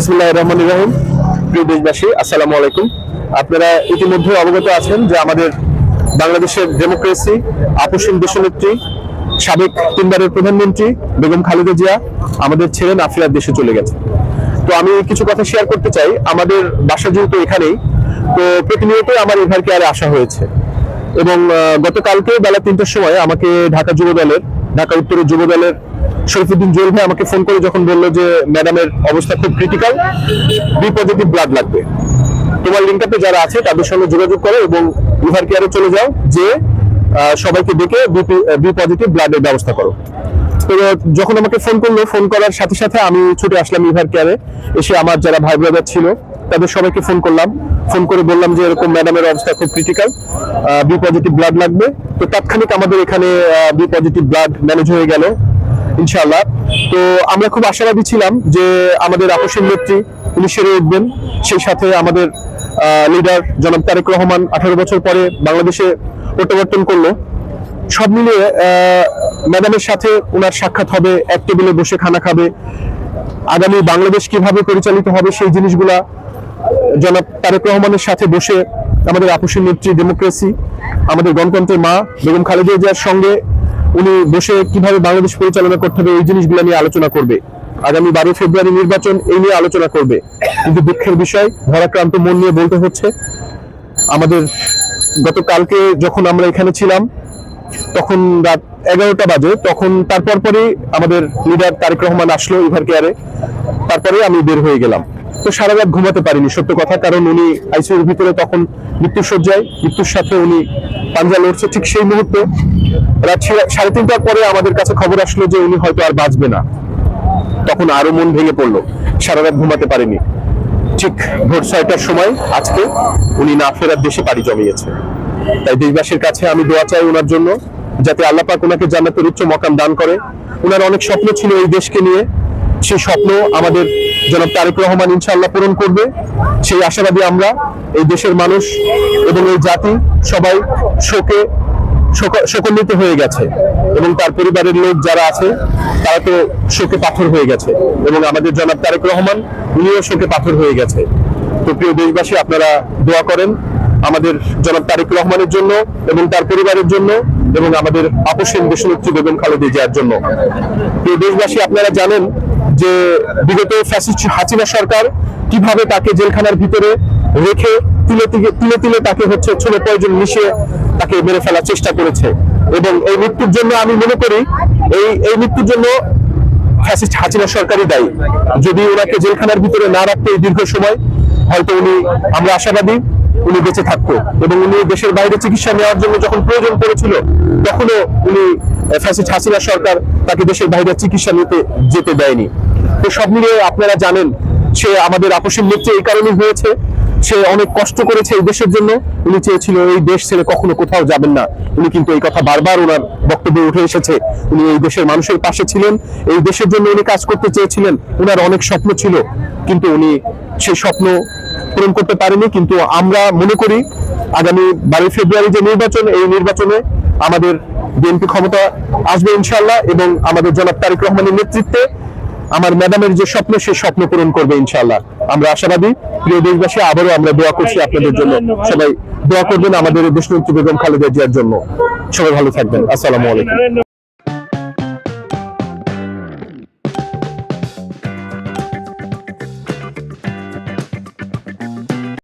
বিসমুল্লাহ রহমান রহিম। প্রিয় দেশবাসী, আসসালামু আলাইকুম। আপনারা ইতিমধ্যে অবগত আছেন যে আমাদের বাংলাদেশের ডেমোক্রেসি আপসীন দেশনেত্রী, সাবেক তিনবারের প্রধানমন্ত্রী বেগম খালেদা জিয়া, আমাদের ছেড়ে আফ্রিকার দেশে চলে গেছে তো আমি কিছু কথা শেয়ার করতে চাই। আমাদের বাসা যেহেতু এখানেই, তো প্রতিনিয়তই আমার এভার কেয়ারে আসা হয়েছে। এবং গতকালকে বেলা তিনটার সময় আমাকে ঢাকা যুব দলের, ঢাকা উত্তরের যুব দলের শরীফুদ্দিন জুয়েল ভাই আমাকে ফোন করে যখন বলল যে ম্যাডামের অবস্থা খুব ক্রিটিক্যাল বি পজিটিভ ব্লাড লাগবে। তোমার লিঙ্কআপে যারা আছে, তাদের সঙ্গে যোগাযোগ করো এবং লিভার কেয়ারে চলে যাও, যে সবাইকে ডেকে বি পজিটিভ ব্লাডের ব্যবস্থা করো। তো, যখন আমাকে ফোন করল ফোন করার সাথে সাথে আমি ছুটে আসলাম লিভার কেয়ারে এসে আমার যারা ভাই ব্রাদার ছিল, তাদের সবাইকে ফোন করলাম। ফোন করে বললাম যে, এরকম ম্যাডামের অবস্থা খুব ক্রিটিক্যাল বি পজিটিভ ব্লাড লাগবে। তো তাৎক্ষণিক আমাদের এখানে বি পজিটিভ ব্লাড ম্যানেজ হয়ে গেল। ইনশাআল্লাহ। তো আমরা খুব আশাবাদী ছিলাম যে আমাদের আপসের নেত্রী উনি সেরে উঠবেন। সেই সাথে আমাদের লিডার জনাব তারেক রহমান আঠারো বছর পরে বাংলাদেশে প্রত্যাবর্তন করল। সব মিলিয়ে ম্যাডামের সাথে ওনার সাক্ষাৎ হবে, এক টেবিলে বসে খানা খাবে। আগামী বাংলাদেশ কীভাবে পরিচালিত হবে সেই জিনিসগুলা জনাব তারেক রহমানের সাথে বসে আমাদের আপসের নেত্রী ডেমোক্রেসি আমাদের গণতন্ত্রের মা বেগম খালেদা জিয়ার সঙ্গে উনি বসে কীভাবে বাংলাদেশ পরিচালনা করতে হবে, এই জিনিসগুলো নিয়ে আলোচনা করবে। আগামী বারো ফেব্রুয়ারি নির্বাচন, এই নিয়ে আলোচনা করবে। কিন্তু দুঃখের বিষয় ধরাক্রান্ত মন নিয়ে বলতে হচ্ছে, আমাদের গতকালকে যখন আমরা এখানে ছিলাম, তখন রাত এগারোটা বাজে, তখন তারপর পরই আমাদের লিডার তারেক রহমান আসলো ইভার কেয়ারে তারপরে আমি বের হয়ে গেলাম। তো সারা রাত ঘুমাতে পারিনি, সত্য কথা, কারণ উনি আইসিইউর ভিতরে তখন মৃত্যুর সজ্জায় মৃত্যুর সাথে উনি পাঞ্জা লড়ছে ঠিক সেই মুহূর্তে। রাত সাড়ে- তিনটার পরে আমাদের কাছে খবর আসলো যে উনি হয়তো আর বাঁচবে না। তখন আরও মন ভেঙে পড়ল, সারা রাত ঘুমাতে পারেনি। ঠিক ভোর ছয়টার সময় আজকে উনি না ফেরার দেশে পাড়ি জমিয়েছে। তাই দেশবাসীর কাছে আমি দোয়া চাই ওনার জন্য, যাতে আল্লাহ পাক ওনাকে জান্নাতের উচ্চ মকাম দান করে। ওনার অনেক স্বপ্ন ছিল এই দেশকে নিয়ে। সেই স্বপ্ন আমাদের জনাব তারেক রহমান ইনশাল্লাহ পূরণ করবে। সেই আশাবাদী আমরা এই দেশের মানুষ এবং এই জাতি সবাই শোকে, শোক- শোকান্বিত হয়ে গেছে। এবং তার পরিবারের লোক যারা আছে, তারা তো শোকে পাথর হয়ে গেছে। এবং আমাদের জনাব তারেক রহমান, উনিও শোকে পাথর হয়ে গেছে। তো প্রিয় দেশবাসী, আপনারা দোয়া করেন আমাদের জনাব তারেক রহমানের জন্য এবং তার পরিবারের জন্য এবং আমাদের আপসেন দেশনেত্রী বেগম খালেদা জিয়ার জন্য। প্রিয় দেশবাসী, আপনারা জানেন যে বিগত ফ্যাসিস্ট হাসিনা সরকার কীভাবে তাকে জেলখানার ভিতরে রেখে তুলে তুলে- তুলে তাকে হচ্ছে ছোট প্রয়োজন মিশিয়ে তাকে মেরে ফেলার চেষ্টা করেছে। এবং এই মৃত্যুর জন্য আমি মনে করি এই এই মৃত্যুর জন্য ফ্যাসিস্ট হাসিনা সরকারই দায়ী। যদি ওনাকে জেলখানার ভিতরে না রাখতে এই দীর্ঘ সময়, হয়তো উনি, আমরা আশাবাদী উনি বেঁচে থাকতো। এবং উনি দেশের বাইরে চিকিৎসা নেওয়ার জন্য যখন প্রয়োজন পড়েছিল, তখনও উনি ফ্যাসিস্ট হাসিনা সরকার তাকে দেশের বাইরে চিকিৎসা নিতে যেতে দেয়নি। তো সব মিলিয়ে আপনারা জানেন, সে আমাদের আপসের নেত্রী এই কারণে হয়েছে। সে অনেক কষ্ট করেছে এই দেশের জন্য। উনি চেয়েছিল এই দেশ ছেড়ে কখনো কোথাও যাবেন না। উনি কিন্তু এই কথা বারবার ওনার বক্তব্যে উঠে এসেছে। উনি এই দেশের মানুষের পাশে ছিলেন। এই দেশের জন্য উনি কাজ করতে চেয়েছিলেন। ওনার অনেক স্বপ্ন ছিল। কিন্তু উনি সেই স্বপ্ন পূরণ করতে পারেনি। কিন্তু আমরা মনে করি, আগামী বারোই ফেব্রুয়ারি যে নির্বাচন, এই নির্বাচনে আমাদের বিএনপি ক্ষমতা আসবে ইনশাল্লাহ এবং আমাদের জনাব তারেক রহমানের নেতৃত্বে আমার ম্যাডামের যে স্বপ্ন সে স্বপ্ন পূরণ করবে ইনশাল্লাহ আমরা আশাবাদী প্রিয় দেশবাসী, আবারও আমরা দোয়া করছি আপনাদের জন্য। সবাই দোয়া করবেন আমাদের দেশনেত্রী বেগম খালেদা জিয়ার জন্য। সবাই ভালো থাকবেন। আসসালামু আলাইকুম।